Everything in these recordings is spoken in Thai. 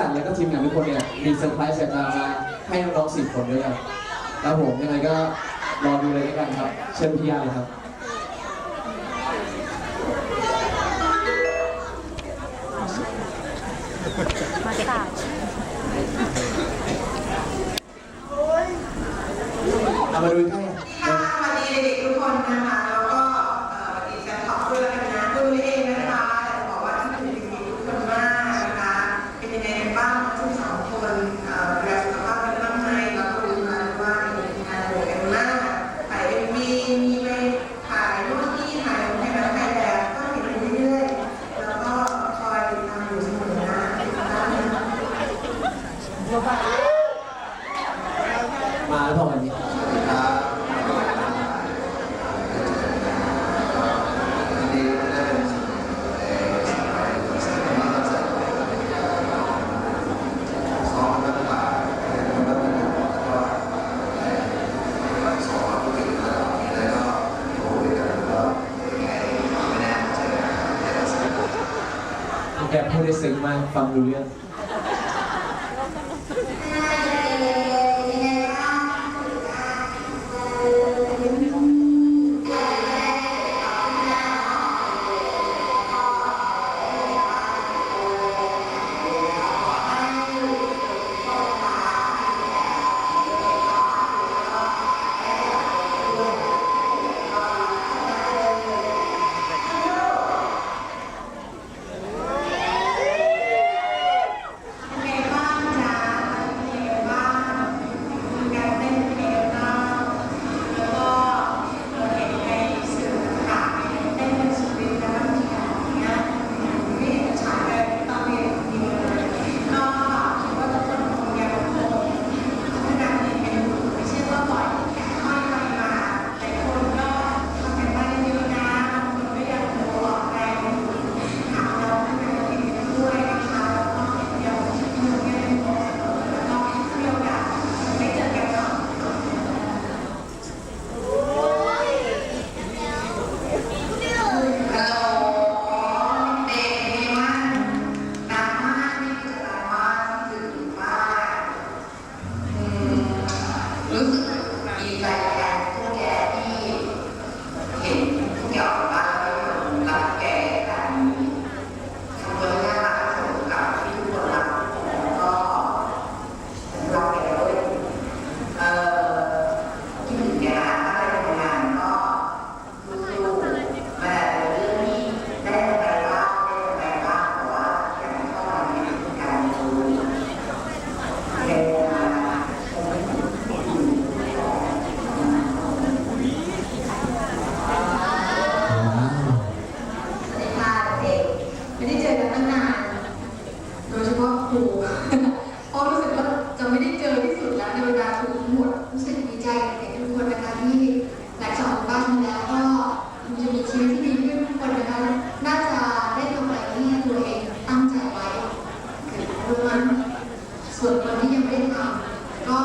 จัดแล้วก็ทีมงานทุกคนเนี่ยมีเซอร์ไพรส์แากมาให้น้องๆสิบคนด้วยกันครับผมยังไงก็รอดูเลยด้วยกันครับ เชิญพี่ยาเลครับมาค่ะเอามาดูข้าง แบบพูดได้ซึ้งมากฟังรู้เรื่อง Hã? ส่วนคนที่ยังไม่ได้ทำก็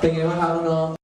thank you for having